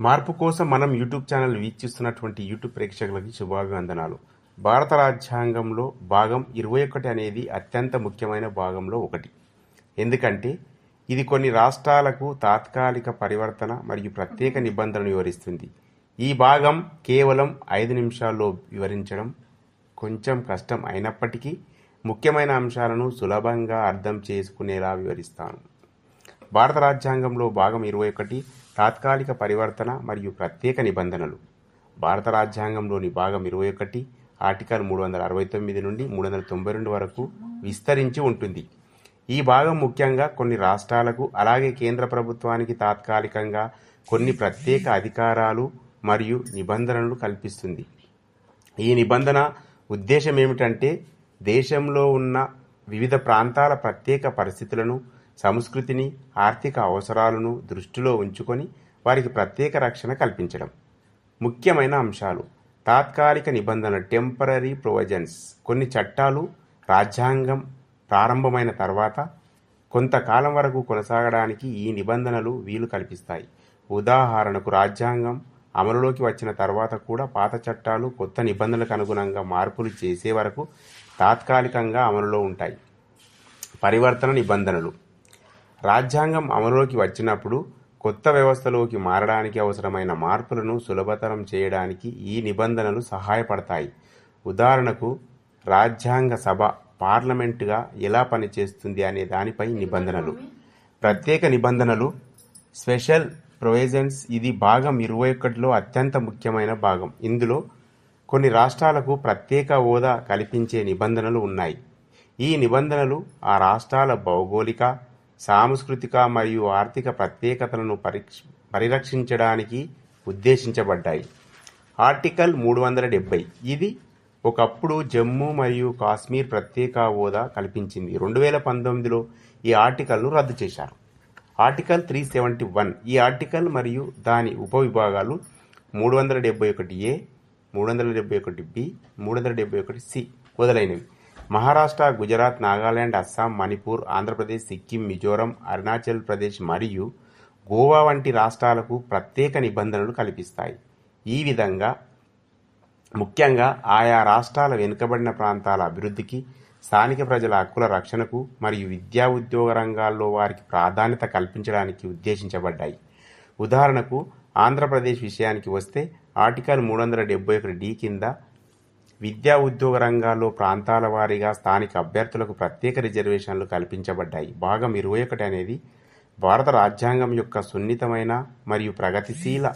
మార్పు కోసం మనం యూట్యూబ్ ఛానల్ వీక్షిస్తున్నటువంటి యూట్యూబ్ ప్రేక్షకులకి శుభాభివందనాలు. భారత రాజ్యాంగంలో భాగం ఇరవై ఒకటి అనేది అత్యంత ముఖ్యమైన భాగంలో ఒకటి. ఎందుకంటే ఇది కొన్ని రాష్ట్రాలకు తాత్కాలిక పరివర్తన మరియు ప్రత్యేక నిబంధనలు వివరిస్తుంది. ఈ భాగం కేవలం ఐదు నిమిషాల్లో వివరించడం కొంచెం కష్టం అయినప్పటికీ ముఖ్యమైన అంశాలను సులభంగా అర్థం చేసుకునేలా వివరిస్తాను. భారత రాజ్యాంగంలో భాగం ఇరవై ఒకటి తాత్కాలిక పరివర్తన మరియు ప్రత్యేక నిబంధనలు. భారత రాజ్యాంగంలోని భాగం ఇరవై ఒకటి ఆర్టికల్ మూడు వందల అరవై తొమ్మిది నుండి మూడు వందల తొంభై రెండు వరకు విస్తరించి ఉంటుంది. ఈ భాగం ముఖ్యంగా కొన్ని రాష్ట్రాలకు అలాగే కేంద్ర ప్రభుత్వానికి తాత్కాలికంగా కొన్ని ప్రత్యేక అధికారాలు మరియు నిబంధనలు కల్పిస్తుంది. ఈ నిబంధన ఉద్దేశం ఏమిటంటే దేశంలో ఉన్న వివిధ ప్రాంతాల ప్రత్యేక పరిస్థితులను సంస్కృతిని ఆర్థిక అవసరాలను దృష్టిలో ఉంచుకొని వారికి ప్రత్యేక రక్షణ కల్పించడం. ముఖ్యమైన అంశాలు. తాత్కాలిక నిబంధన టెంపరీ ప్రొవిజన్స్ కొన్ని చట్టాలు రాజ్యాంగం ప్రారంభమైన తర్వాత కొంతకాలం వరకు కొనసాగడానికి ఈ నిబంధనలు వీలు కల్పిస్తాయి. ఉదాహరణకు రాజ్యాంగం అమలులోకి వచ్చిన తర్వాత కూడా పాత చట్టాలు కొత్త నిబంధనలకు అనుగుణంగా మార్పులు చేసే వరకు తాత్కాలికంగా అమలులో ఉంటాయి. పరివర్తన నిబంధనలు. రాజ్యాంగం అమలులోకి వచ్చినప్పుడు కొత్త వ్యవస్థలోకి మారడానికి అవసరమైన మార్పులను సులభతరం చేయడానికి ఈ నిబంధనలు సహాయపడతాయి. ఉదాహరణకు రాజ్యాంగ సభ పార్లమెంటుగా ఎలా పనిచేస్తుంది అనే దానిపై నిబంధనలు. ప్రత్యేక నిబంధనలు స్పెషల్ ప్రొవిజన్స్ ఇది భాగం ఇరవై ఒకటిలో అత్యంత ముఖ్యమైన భాగం. ఇందులో కొన్ని రాష్ట్రాలకు ప్రత్యేక హోదా కల్పించే నిబంధనలు ఉన్నాయి. ఈ నిబంధనలు ఆ రాష్ట్రాల భౌగోళిక సాంస్కృతిక మరియు ఆర్థిక ప్రత్యేకతలను పరిక్ష పరిరక్షించడానికి ఉద్దేశించబడ్డాయి. ఆర్టికల్ మూడు వందల డెబ్బై ఇది ఒకప్పుడు జమ్మూ మరియు కాశ్మీర్ ప్రత్యేక హోదా కల్పించింది. రెండు వేల పంతొమ్మిదిలో ఈ ఆర్టికల్ను రద్దు చేశారు. Article three seventy one. ఈ ఆర్టికల్ మరియు దాని ఉపవిభాగాలు మూడు వందల డెబ్బై ఒకటి ఏ మూడు వందల డెబ్బై ఒకటి బి మూడు వందల డెబ్బై ఒకటి సి మొదలైనవి. మహారాష్ట్ర గుజరాత్ నాగాలాండ్ అస్సాం మణిపూర్ ఆంధ్రప్రదేశ్ సిక్కిం మిజోరం అరుణాచల్ ప్రదేశ్ మరియు గోవా వంటి రాష్ట్రాలకు ప్రత్యేక నిబంధనలు కల్పిస్తాయి. ఈ విధంగా ముఖ్యంగా ఆయా రాష్ట్రాల వెనుకబడిన ప్రాంతాల అభివృద్ధికి స్థానిక ప్రజల హక్కుల రక్షణకు మరియు విద్యా ఉద్యోగ రంగాల్లో వారికి ప్రాధాన్యత కల్పించడానికి ఉద్దేశించబడ్డాయి. ఉదాహరణకు ఆంధ్రప్రదేశ్ విషయానికి వస్తే ఆర్టికల్ మూడు వందల డెబ్బై ఒకటి డి కింద విద్యా ఉద్యోగ రంగాల్లో ప్రాంతాల వారీగా స్థానిక అభ్యర్థులకు ప్రత్యేక రిజర్వేషన్లు కల్పించబడ్డాయి. భాగం ఇరవై ఒకటి అనేది భారత రాజ్యాంగం యొక్క సున్నితమైన మరియు ప్రగతిశీల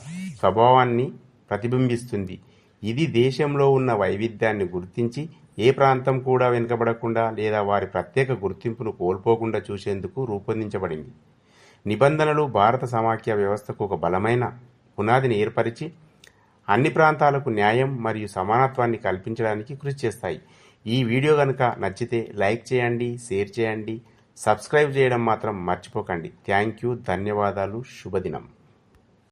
స్వభావాన్ని ప్రతిబింబిస్తుంది. ఇది దేశంలో ఉన్న వైవిధ్యాన్ని గుర్తించి ఏ ప్రాంతం కూడా వెనుకబడకుండా లేదా వారి ప్రత్యేక గుర్తింపును కోల్పోకుండా చూసేందుకు రూపొందించబడింది. నిబంధనలు భారత సమాఖ్య వ్యవస్థకు ఒక బలమైన పునాదిని ఏర్పరిచి అన్ని ప్రాంతాలకు న్యాయం మరియు సమానత్వాన్ని కల్పించడానికి కృషి చేస్తాయి. ఈ వీడియో కనుక నచ్చితే లైక్ చేయండి షేర్ చేయండి సబ్స్క్రైబ్ చేయడం మాత్రం మర్చిపోకండి. థ్యాంక్ యూ ధన్యవాదాలు శుభదినం.